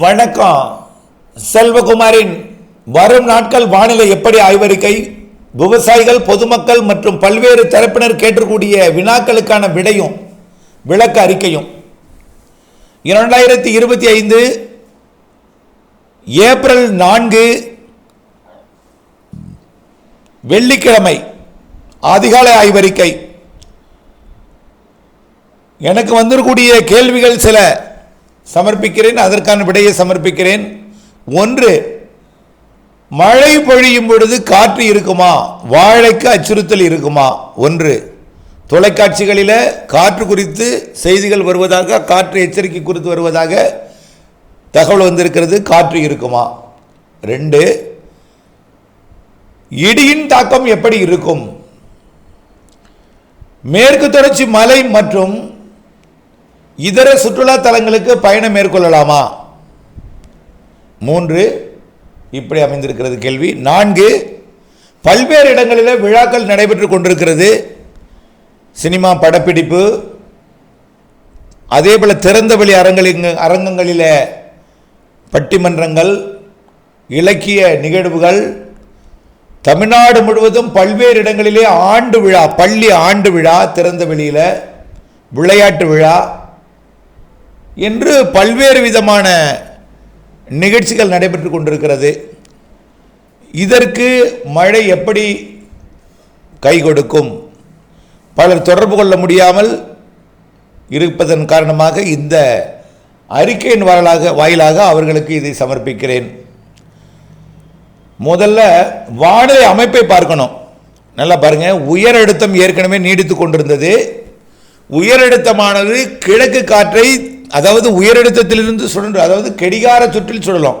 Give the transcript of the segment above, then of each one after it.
வணக்கம். செல்வகுமாரின் வரும் நாட்கள் வானிலை எப்படி ஆய்வறிக்கை? விவசாயிகள் பொதுமக்கள் மற்றும் பல்வேறு தரப்பினர் கேட்டக்கூடிய வினாக்களுக்கான விடையும் விளக்க அறிக்கையும். இரண்டாயிரத்தி இருபத்தி ஐந்து ஏப்ரல் நான்கு வெள்ளிக்கிழமை அதிகாலை ஆய்வறிக்கை. எனக்கு வந்திருக்கூடிய கேள்விகள் சில. சமர்ப்பிக்கிறேன் அதற்கான விடையை சமர்ப்பிக்கிறேன். ஒன்று மழை பொழியும் பொழுது காற்று இருக்குமா? வாழைக்கு அச்சுறுத்தல் இருக்குமா? ஒன்று தொலைக்காட்சிகளில் காற்று குறித்து செய்திகள் வருவதாக காற்று எச்சரிக்கை குறித்து வருவதாக தகவல் வந்திருக்கிறது காற்று இருக்குமா? ரெண்டு இடியின் தாக்கம் எப்படி இருக்கும்? மேற்கு தொடர்ச்சி மலை மற்றும் இதர சுற்றுலா தலங்களுக்கு பயணம் மேற்கொள்ளலாமா? மூன்று இப்படி அமைந்திருக்கிறது கேள்வி. நான்கு பல்வேறு இடங்களில் விழாக்கள் நடைபெற்று கொண்டிருக்கிறது. சினிமா படப்பிடிப்பு அதே போல் திறந்தவெளி அரங்களின் அரங்கங்களில் பட்டிமன்றங்கள் இலக்கிய நிகழ்வுகள் தமிழ்நாடு முழுவதும் பல்வேறு இடங்களிலே ஆண்டு விழா பள்ளி ஆண்டு விழா திறந்த வெளியில் விளையாட்டு விழா என்று பல்வேறு விதமான நிகழ்ச்சிகள் நடைபெற்று கொண்டிருக்கிறது. இதற்கு மழை எப்படி கை கொடுக்கும்? பலர் தொடர்பு கொள்ள முடியாமல் இருப்பதன் காரணமாக இந்த அறிக்கையின் வாயிலாக வாயிலாக அவர்களுக்கு இதை சமர்ப்பிக்கிறேன். முதல்ல வானிலை அமைப்பை பார்க்கணும். நல்லா பாருங்கள் உயர் அழுத்தம் ஏற்கனவே நீடித்து கொண்டிருந்தது. உயரழுத்தமானது கிழக்கு காற்றை அதாவது உயரழுத்தத்திலிருந்து சுழன்று அதாவது கெடிகார சுற்றில் சுழலும்.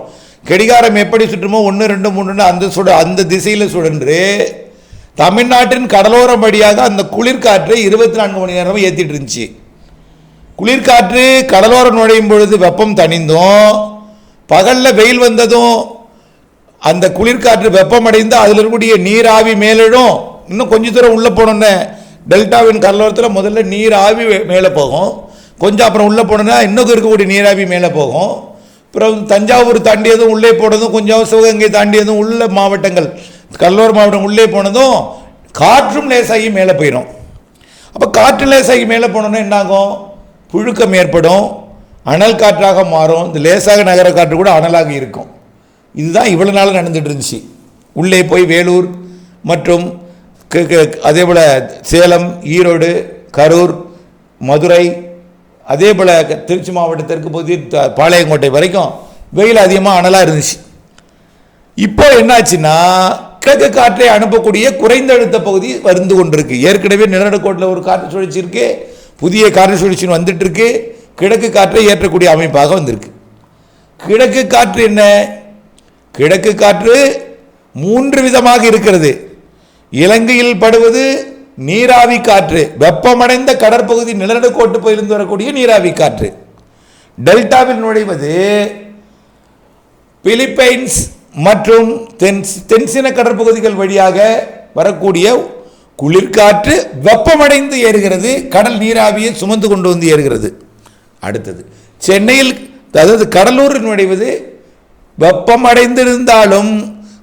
கெடிகாரம் எப்படி சுற்றுமோ ஒன்று ரெண்டு மூணு அந்த சுட அந்த திசையில் சுழன்று தமிழ்நாட்டின் கடலோரம் வழியாக அந்த குளிர்காற்றை இருபத்தி நான்கு மணி நேரமும் ஏற்றிட்டு இருந்துச்சு. குளிர்காற்று கடலோரம் நுழையும் பொழுது வெப்பம் தணிந்தும் பகலில் வெயில் வந்ததும் அந்த குளிர்காற்று வெப்பமடைந்து அதில் இருக்கக்கூடிய நீராவி மேலிடும் இன்னும் கொஞ்ச தூரம் உள்ளே போனோன்னே டெல்டாவின் கடலோரத்தில் முதல்ல நீராவி மேலே போகும். கொஞ்சம் அப்புறம் உள்ளே போனோன்னா இன்னும் இருக்கக்கூடிய நீராவி மேலே போகும். அப்புறம் தஞ்சாவூர் தாண்டியதும் உள்ளே போனதும் கொஞ்சம் சிவகங்கை தாண்டியதும் உள்ள மாவட்டங்கள் கடலோர மாவட்டம் உள்ளே போனதும் காற்றும் லேசாகி மேலே போயிடும் அப்போ காற்று லேசாகி மேலே போனோன்னா என்னாகும்? புழுக்கம் ஏற்படும். அனல் காற்றாக மாறும். இந்த லேசாக நகர காற்று கூட அனலாக இருக்கும். இதுதான் இவ்வளோ நாள் நடந்துட்டு இருந்துச்சு. உள்ளே போய் வேலூர் மற்றும் அதே போல் சேலம் ஈரோடு கரூர் மதுரை அதே போல் திருச்சி மாவட்ட தெற்கு பகுதி பாளையங்கோட்டை வரைக்கும் வெயில் அதிகமாக அனலாக இருந்துச்சு. இப்போ என்னாச்சுன்னா கிழக்கு காற்றை அனுப்பக்கூடிய குறைந்த அழுத்த பகுதி வந்து கொண்டிருக்கு. ஏற்கனவே நிலநடுக்கோட்டில் ஒரு காற்று சுழற்சி இருக்கு புதிய காற்று சுழற்சின்னு வந்துட்டு இருக்கு கிழக்கு காற்றை ஏற்றக்கூடிய அமைப்பாக வந்திருக்கு. கிழக்கு காற்று என்ன? கிழக்கு காற்று மூன்று விதமாக இருக்கிறது. இலங்கையில் படுவது நீராவி காற்று. வெப்பமடைந்த கடற்பகுதி நிலநடுக்கோட்டு பகுதியிலிருந்து வரக்கூடிய நீராவி காற்று. டெல்டாவில் நுழைவது பிலிப்பைன்ஸ் மற்றும் தென் தென்சின கடற்பகுதிகள் வழியாக வரக்கூடிய குளிர்காற்று வெப்பமடைந்து ஏறுகிறது. கடல் நீராவியை சுமந்து கொண்டு வந்து ஏறுகிறது. அடுத்தது சென்னையில் அதாவது கடலூரில் நுழைவது வெப்பமடைந்திருந்தாலும்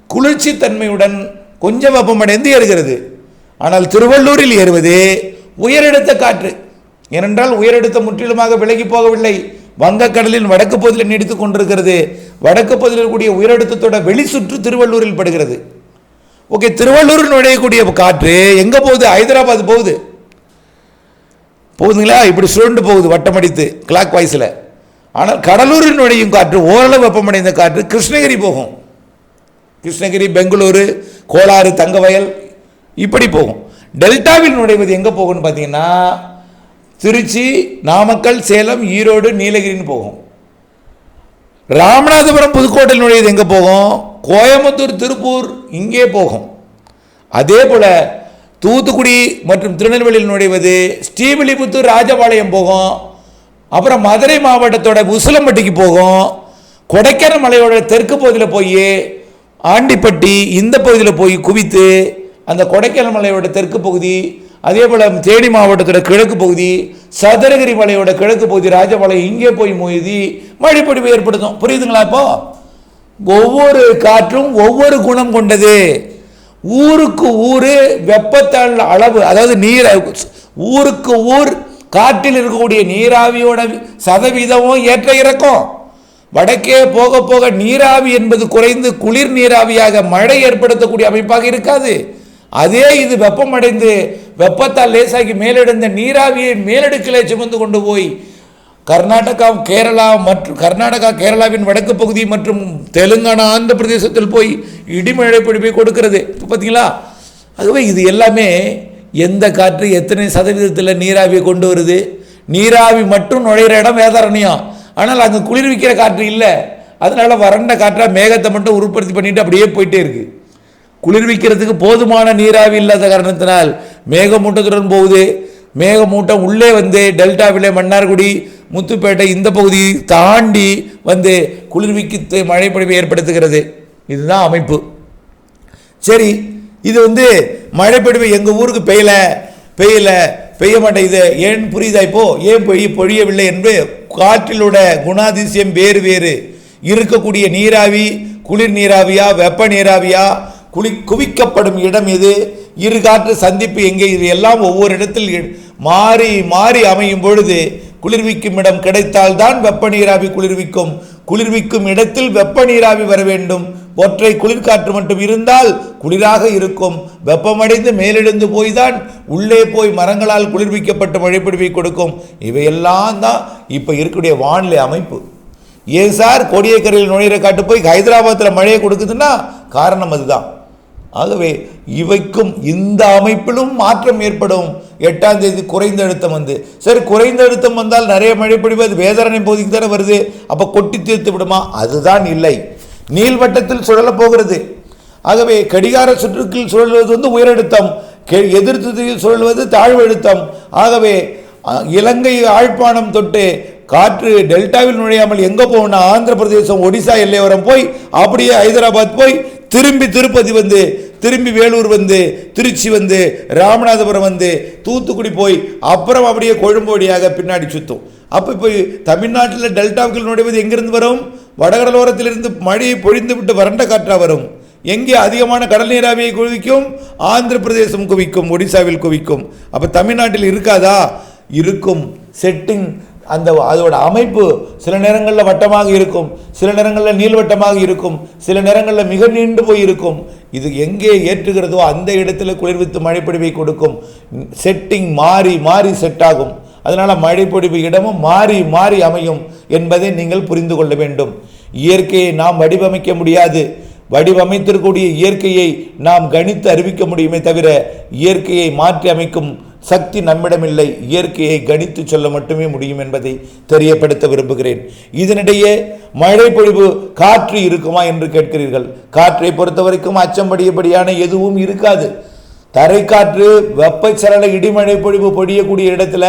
குளிர்ச்சி தன்மையுடன் கொஞ்சம் வெப்பமடைந்து ஏறுகிறது. ஆனால் திருவள்ளூரில் ஏறுவது உயரெடுத்த காற்று. ஏனென்றால் உயரெடுத்த முற்றிலுமாக விலகி போகவில்லை. வங்கக்கடலின் வடக்கு பகுதியில் நீடித்துக் கொண்டிருக்கிறது. வடக்கு பகுதியில் இருக்கக்கூடிய உயரழுத்தத்தோட வெளிச்சுற்று திருவள்ளூரில் படுகிறது. ஓகே திருவள்ளூரில் நுழையக்கூடிய காற்று எங்கே போகுது? ஹைதராபாத் போகுது. போகுதுங்களா? இப்படி சுழண்டு போகுது வட்டமடித்து கிளாக் வாய்ஸில் ஆனால் கடலூரில் நுழையும் காற்று ஓரளவு வெப்பமடைந்த காற்று கிருஷ்ணகிரி போகும். கிருஷ்ணகிரி பெங்களூரு கோலாறு தங்கவயல் இப்படி போகும். டெல்டாவில் நுழைவது எங்கே போகும்னு பார்த்தீங்கன்னா திருச்சி நாமக்கல் சேலம் ஈரோடு நீலகிரின்னு போகும். ராமநாதபுரம் புதுக்கோட்டையில் நுழைவது எங்கே போகும்? கோயம்புத்தூர் திருப்பூர் இங்கே போகும். அதே போல் தூத்துக்குடி மற்றும் திருநெல்வேலியில் நுழைவது ஸ்ரீவில்லிபுத்தூர் ராஜபாளையம் போகும். அப்புறம் மதுரை மாவட்டத்தோட உசிலம்பட்டிக்கு போகும். கொடைக்கானல் மலையோட தெற்கு பகுதியில் போய் ஆண்டிப்பட்டி இந்த பகுதியில் போய் குவித்து அந்த கொடைக்கானல் மலையோட தெற்கு பகுதி அதே போல் தேனி மாவட்டத்தோட கிழக்கு பகுதி சதுரகிரி மலையோட கிழக்கு பகுதி ராஜபாளையம் இங்கே போய் மொய்தி மழைப்பொழிவு ஏற்படுத்தும். புரியுதுங்களா இப்போ? ஒவ்வொரு காற்றும் ஒவ்வொரு குணம் கொண்டது. ஊருக்கு ஊர் வெப்பத்தாள் அளவு அதாவது நீர் ஊருக்கு ஊர் காற்றில் இருக்கக்கூடிய நீராவியோட சதவீதமும் ஏற்ற இறக்கம். வடக்கே போக போக நீராவி என்பது குறைந்து குளிர் நீராவியாக மழை ஏற்படுத்தக்கூடிய அமைப்பாக இருக்காது. அதே இது வெப்பமடைந்து வெப்பத்தால் லேசாகி மேலெடுந்த நீராவியை மேலடுக்கிலே சுமந்து கொண்டு போய் கர்நாடகா கேரளா மற்றும் கர்நாடகா கேரளாவின் வடக்கு பகுதி மற்றும் தெலுங்கானா ஆந்திர பிரதேசத்தில் போய் இடிமழை பிடிப்பை கொடுக்கிறது. இப்போ பார்த்தீங்களா ஆகவே இது எல்லாமே எந்த காற்று எத்தனை சதவீதத்தில் நீராவியை கொண்டு வருது? நீராவி மட்டும் நுழையிற இடம் வேதாரண்யம். ஆனால் அங்கே குளிர்விக்கிற காற்று இல்லை. அதனால் வறண்ட காற்றாக மேகத்தை மட்டும் உற்பத்தி பண்ணிட்டு அப்படியே போயிட்டே இருக்குது குளிர்விக்கிறதுக்கு போதுமான நீராவி இல்லாத காரணத்தினால் மேகமூட்டத்துடன் போகுது. மேகமூட்டம் உள்ளே வந்து டெல்டாவிலே மன்னார்குடி முத்துப்பேட்டை இந்த பகுதி தாண்டி வந்து குளிர்விக்கு மழைப்பொழிவை ஏற்படுத்துகிறது. இதுதான் அமைப்பு. சரி இது வந்து மழைப்பொழிவு எங்கள் ஊருக்கு பெய்யல பெய்யல பெய்ய மாட்டேங்குது. ஏன் புரியுதா இப்போ? ஏன் பொய் பொழியவில்லை என்று காற்றிலோட குணாதிசயம் வேறு வேறு. இருக்கக்கூடிய நீராவி குளிர் நீராவியா வெப்ப நீராவியா குளி குவிக்கப்படும் இடம் எது? இரு காற்று சந்திப்பு எங்கே? இது எல்லாம் ஒவ்வொரு இடத்தில் மாறி மாறி அமையும் பொழுது குளிர்விக்கும் இடம் கிடைத்தால்தான் வெப்ப நீராவி குளிர்விக்கும். குளிர்விக்கும் இடத்தில் வெப்ப நீராவி வர வேண்டும். ஒற்றை குளிர்காற்று மட்டும் இருந்தால் குளிராக இருக்கும். வெப்பமடைந்து மேலெழுந்து போய்தான் உள்ளே போய் மரங்களால் குளிர்விக்கப்பட்ட மழைப்பிடிவை கொடுக்கும். இவையெல்லாம் தான் இப்போ இருக்கக்கூடிய வானிலை அமைப்பு. ஏன் சார்? கோடியக்கரையில் நுழையிற காட்டு போய் ஹைதராபாத்தில் மழையை கொடுக்குதுன்னா காரணம் அதுதான். ஆகவே இவைக்கும் இந்த அமைப்பிலும் மாற்றம் ஏற்படும். எட்டாம் தேதி குறைந்த அழுத்தம் வந்து. சரி குறைந்த அழுத்தம் வந்தால் நிறைய மழை பொழிவு அது வேதாரணை பகுதிக்கு தானே வருது. அப்போ கொட்டி தீர்த்து விடுமா? அதுதான் இல்லை. நீள்வட்டத்தில் சுழலப் போகிறது. ஆகவே கடிகார சுற்றுக்கில் சுழல்வது வந்து உயரழுத்தம். கெ- எதிர் சுழல்வது தாழ்வு அழுத்தம் ஆகவே இலங்கை ஆழ்ப்பாணம் தொட்டு காற்று டெல்டாவில் நுழையாமல் எங்கே போகணும் ஆந்திர பிரதேசம் ஒடிசா எல்லையோரம் போய் அப்படியே ஹைதராபாத் போய் திரும்பி திருப்பதி வந்து திரும்பி வேலூர் வந்து திருச்சி வந்து ராமநாதபுரம் வந்து தூத்துக்குடி போய் அப்புறம் அப்படியே கொழும்பு வழியாக பின்னாடி சுற்றும் அப்போ இப்போ தமிழ்நாட்டில் டெல்டாவுக்குள் நுழைவது எங்கிருந்து வரும்? வடகடலோரத்திலிருந்து மழையை பொழிந்து விட்டு வறண்ட காற்றாக வரும். எங்கே அதிகமான கடல் நீராவியை குவிக்கும்? ஆந்திர பிரதேசம் குவிக்கும் ஒடிசாவில் குவிக்கும். அப்போ தமிழ்நாட்டில் இருக்காதா? இருக்கும். செட்டிங் அந்த அதோட அமைப்பு சில நேரங்களில் வட்டமாக இருக்கும் சில நேரங்களில் நீள்வட்டமாக இருக்கும் சில நேரங்களில் மிக நீண்டு போய் இருக்கும். இது எங்கே ஏற்றுகிறதோ அந்த இடத்துல குளிர்வித்து மழைப்பொழிவை கொடுக்கும். செட்டிங் மாறி மாறி செட் ஆகும். அதனால் மழைப்பொழிவு இடமும் மாறி மாறி அமையும் என்பதை நீங்கள் புரிந்து கொள்ள வேண்டும். இயற்கையை நாம் வடிவமைக்க முடியாது. வடிவமைத்திருக்கக்கூடிய இயற்கையை நாம் கணித்து அறிவிக்க முடியுமே தவிர இயற்கையை மாற்றி அமைக்கும் சக்தி நம்மிடமில்லை. இயற்கையை கணித்து சொல்ல மட்டுமே முடியும் என்பதை தெரியப்படுத்த விரும்புகிறேன். இதனிடையே மழை பொழிவு காற்று இருக்குமா என்று கேட்கிறீர்கள். காற்றை பொறுத்த வரைக்கும் அச்சம்படியபடியான எதுவும் இருக்காது. தரைக்காற்று வெப்பச்சலன இடிமழை பொழிவு பொடியக்கூடிய இடத்துல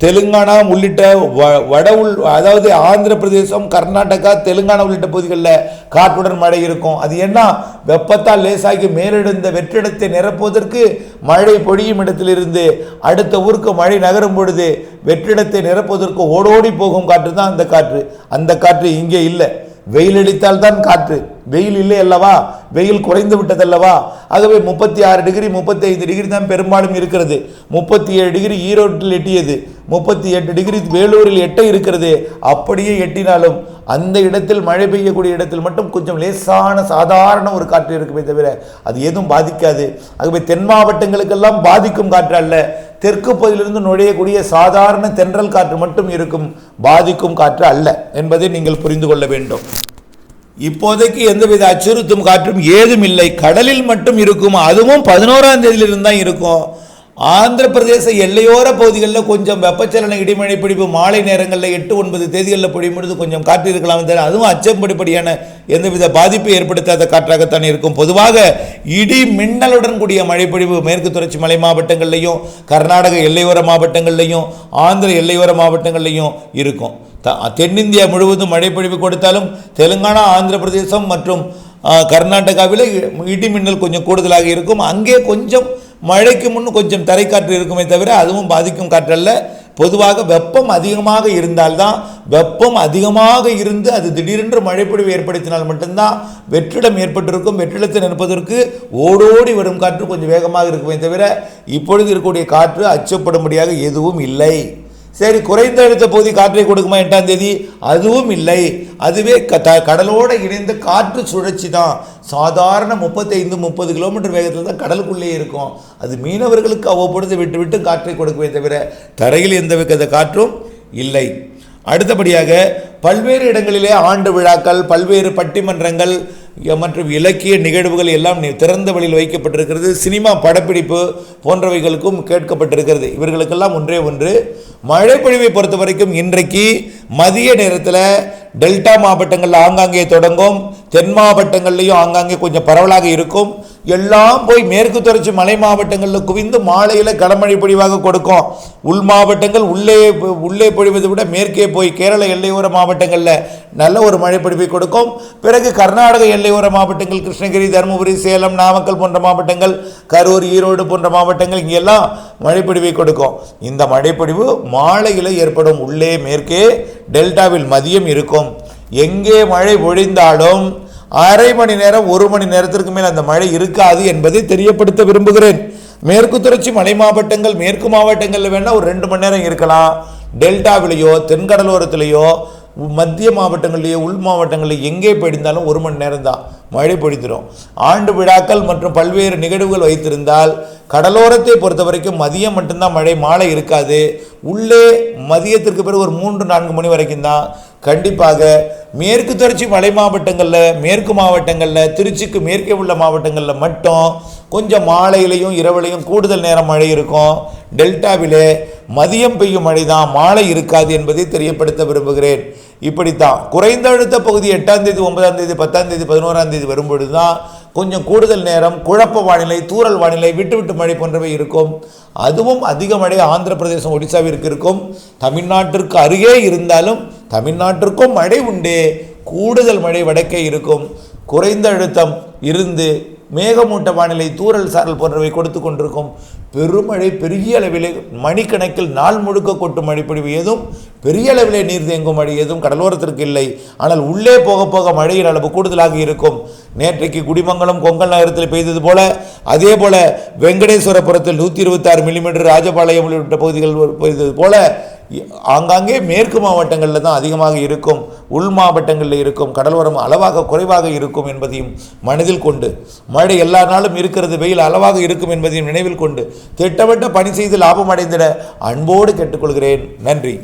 தெலுங்கானா உள்ளிட்ட வ- வட உள் அதாவது ஆந்திர பிரதேசம் கர்நாடகா தெலுங்கானா உள்ளிட்ட பகுதிகளில் காற்றுடன் மழை இருக்கும். அது என்ன வெப்பத்தால் லேசாகி மேலெழுந்த வெற்றிடத்தை நிரப்புவதற்கு மழை பொழியும் இடத்திலிருந்து அடுத்த ஊருக்கு மழை நகரும் பொழுது வெற்றிடத்தை நிரப்புவதற்கு ஓடோடி போகும் காற்று தான் அந்த காற்று. அந்த காற்று இங்கே இல்லை. வெயில் அடித்தால் தான் காற்று. வெயில் இல்லை அல்லவா? வெயில் குறைந்து விட்டதல்லவா ஆகவே முப்பத்தி ஆறு டிகிரி முப்பத்தி ஐந்து டிகிரி தான் பெரும்பாலும் இருக்கிறது. முப்பத்தி ஏழு டிகிரி ஈரோட்டில் எட்டியது. முப்பத்தி எட்டு டிகிரி வேலூரில் எட்ட இருக்கிறது. அப்படியே எட்டினாலும் அந்த இடத்தில் மழை பெய்யக்கூடிய இடத்தில் மட்டும் கொஞ்சம் லேசான சாதாரண ஒரு காற்று இருக்குமே தவிர அது எதுவும் பாதிக்காது. ஆகவே தென் மாவட்டங்களுக்கெல்லாம் பாதிக்கும் காற்று அல்ல. தெற்கு பகுதியிலிருந்து நுழையக்கூடிய சாதாரண தென்றல் காற்று மட்டும் இருக்கும் பாதிக்கும் காற்று அல்ல என்பதை நீங்கள் புரிந்து கொள்ள வேண்டும். இப்போதைக்கு எந்தவித அச்சுறுத்தும் காற்றும் ஏதும் இல்லை. கடலில் மட்டும் இருக்கும்? அதுவும் பதினோராம் தேதியிலிருந்து தான் இருக்கும். ஆந்திர பிரதேச எல்லையோர பகுதிகளில் கொஞ்சம் வெப்பச்சலன இடிமழை பிடிப்பு மாலை நேரங்களில் எட்டு ஒன்பது தேதிகளில் பொழியும் பொழுது கொஞ்சம் காற்று இருக்கலாம் அதுவும் அச்சம்படிப்படியான எந்தவித பாதிப்பை ஏற்படுத்தாத காற்றாகத்தான் இருக்கும். பொதுவாக இடி மின்னலுடன் கூடிய மழைப்பொழிவு மேற்கு தொடர்ச்சி மலை மாவட்டங்கள்லையும் கர்நாடக எல்லையோர மாவட்டங்கள்லையும் ஆந்திர எல்லையோர மாவட்டங்கள்லையும் இருக்கும். த- தென்னிந்தியா முழுவதும் மழைப்பொழிவு கொடுத்தாலும் தெலுங்கானா ஆந்திர பிரதேசம் மற்றும் கர்நாடகாவில் இடி மின்னல் கொஞ்சம் கூடுதலாக இருக்கும். அங்கே கொஞ்சம் மழைக்கு முன் கொஞ்சம் தரைக்காற்று இருக்குமே தவிர அதுவும் பாதிக்கும் காற்றல்ல. பொதுவாக வெப்பம் அதிகமாக இருந்தால்தான் வெப்பம் அதிகமாக இருந்து அது திடீரென்று மழைப்பொழிவு ஏற்படுத்தினால் மட்டும்தான் வெற்றிடம் ஏற்பட்டிருக்கும். வெற்றிடத்தில் நிற்பதற்கு ஓடோடி வரும் காற்று கொஞ்சம் வேகமாக இருக்குமே தவிர இப்பொழுது இருக்கக்கூடிய காற்று அச்சப்படும்படியாக எதுவும் இல்லை. சரி குறைந்த அழுத்த பகுதி காற்றை கொடுக்குமா எட்டாம் தேதி? அதுவும் இல்லை. அதுவே க- த- கடலோடு இணைந்த காற்று சுழற்சி தான். சாதாரண முப்பத்தைந்து முப்பது கிலோமீட்டர் வேகத்தில் தான் கடலுக்குள்ளே இருக்கும். அது மீனவர்களுக்கு அவ்வப்பொழுது விட்டு விட்டு காற்றை கொடுக்குமே தவிர தரையில் எந்த வித காற்றும் இல்லை. அடுத்தபடியாக பல்வேறு இடங்களிலே ஆண்டு விழாக்கள் பல்வேறு பட்டிமன்றங்கள் மற்றும் இலக்கிய நிகழ்வுகள் எல்லாம் திறந்த வழியில் வைக்கப்பட்டிருக்கிறது. சினிமா படப்பிடிப்பு போன்றவைகளுக்கும் கேட்கப்பட்டிருக்கிறது. இவர்களுக்கெல்லாம் ஒன்றே ஒன்று. மழைப்பொழிவை பொறுத்த வரைக்கும் இன்றைக்கு மதிய நேரத்தில் டெல்டா மாவட்டங்களில் ஆங்காங்கே தொடங்கும். தென் மாவட்டங்கள்லையும் ஆங்காங்கே கொஞ்சம் பரவலாக இருக்கும். எல்லாம் போய் மேற்கு தொடர்ச்சி மலை மாவட்டங்களில் குவிந்து மாலையில் கடமழை பொழிவாக கொடுக்கும். உள் மாவட்டங்கள் உள்ளே உள்ளே பொழிவதை விட மேற்கே போய் கேரள எல்லையோர மாவட்டங்களில் நல்ல ஒரு மழை பொழிவை கொடுக்கும். பிறகு கர்நாடக எல்லையோர மாவட்டங்கள் கிருஷ்ணகிரி தருமபுரி சேலம் நாமக்கல் போன்ற மாவட்டங்கள் கரூர் ஈரோடு போன்ற மாவட்டங்கள் இங்கெல்லாம் மழைப்பொழிவை கொடுக்கும். இந்த மழைப்பொழிவு மாலையில் ஏற்படும் உள்ளே மேற்கே டெல்டாவில் மதியம் இருக்கும். எங்கே மழை பொழிந்தாலும் அரை மணி நேரம் ஒரு மணி நேரத்திற்கு மேல் அந்த மழை இருக்காது என்பதை தெரியப்படுத்த விரும்புகிறேன். மேற்கு தொடர்ச்சி மலை மாவட்டங்கள் மேற்கு மாவட்டங்களில் வேணால் ஒரு ரெண்டு மணி நேரம் இருக்கலாம். டெல்டாவிலேயோ தென்கடலோரத்திலேயோ மத்திய மாவட்டங்கள்லேயோ உள் மாவட்டங்களில் எங்கே பொழிந்தாலும் ஒரு மணி நேரம் தான் மழை பொழிந்துடும் ஆண்டு விழாக்கள் மற்றும் பல்வேறு நிகழ்வுகள் வைத்திருந்தால் கடலோரத்தை பொறுத்த வரைக்கும் மதியம் மட்டும்தான் மழை மாலை இருக்காது. உள்ளே மதியத்திற்கு பிறகு ஒரு மூன்று நான்கு மணி வரைக்கும் தான் கண்டிப்பாக மேற்கு தொடர்ச்சி மலை மாவட்டங்களில் மேற்கு மாவட்டங்களில் திருச்சிக்கு மேற்கே உள்ள மாவட்டங்களில் மட்டும் கொஞ்சம் மாலையிலையும் இரவுலையும் கூடுதல் நேரம் மழை இருக்கும். டெல்டாவிலே மதியம் பெய்யும் மழை தான் மாலை இருக்காது என்பதை தெரியப்படுத்த விரும்புகிறேன். இப்படித்தான். குறைந்த அழுத்த பகுதி எட்டாம் தேதி ஒன்பதாம் தேதி பத்தாம் தேதி பதினோராம் தேதி வரும்பொழுது தான் கொஞ்சம் கூடுதல் நேரம் குழப்ப வானிலை தூரல் வானிலை விட்டு விட்டு மழை போன்றவை இருக்கும். அதுவும் அதிக மழை ஆந்திர பிரதேசம் ஒடிசாவிற்கு இருக்கும். தமிழ்நாட்டிற்கு அருகே இருந்தாலும் தமிழ்நாட்டிற்கும் மழை உண்டு. கூடுதல் மழை வடக்கே இருக்கும். குறைந்த அழுத்தம் இருந்து மேகமூட்ட வானிலை தூறல் சாரல் போன்றவை கொடுத்து கொண்டிருக்கும். பெருமழை பெரிய அளவிலே மணிக்கணக்கில் நாள் முழுக்க கொட்டும் மழைப்பொழிவு ஏதும் பெரிய அளவிலே நீர் தேங்கும் மழை ஏதும் கடலோரத்திற்கு இல்லை. ஆனால் உள்ளே போக போக மழையின் அளவு கூடுதலாக இருக்கும். நேற்றைக்கு குடிமங்கலம் கொங்கல் நகரத்தில் பெய்தது போல அதே போல வெங்கடேஸ்வரபுரத்தில் நூற்றி இருபத்தாறு மில்லிமீட்டர் ராஜபாளையம் உள்ளிட்ட பகுதிகள் பெய்தது போல ஆங்காங்கே மேற்கு மாவட்டங்களில் தான் அதிகமாக இருக்கும் உள் மாவட்டங்களில் இருக்கும் கடலோரம் அளவாக குறைவாக இருக்கும் என்பதையும் மனதில் கொண்டு மழை எல்லா நாளும் இருக்கிறது வெயில் அளவாக இருக்கும் என்பதையும் நினைவில் கொண்டு திட்டமிட்ட பணி செய்து லாபம் அடைந்திட அன்போடு கேட்டுக்கொள்கிறேன். நன்றி.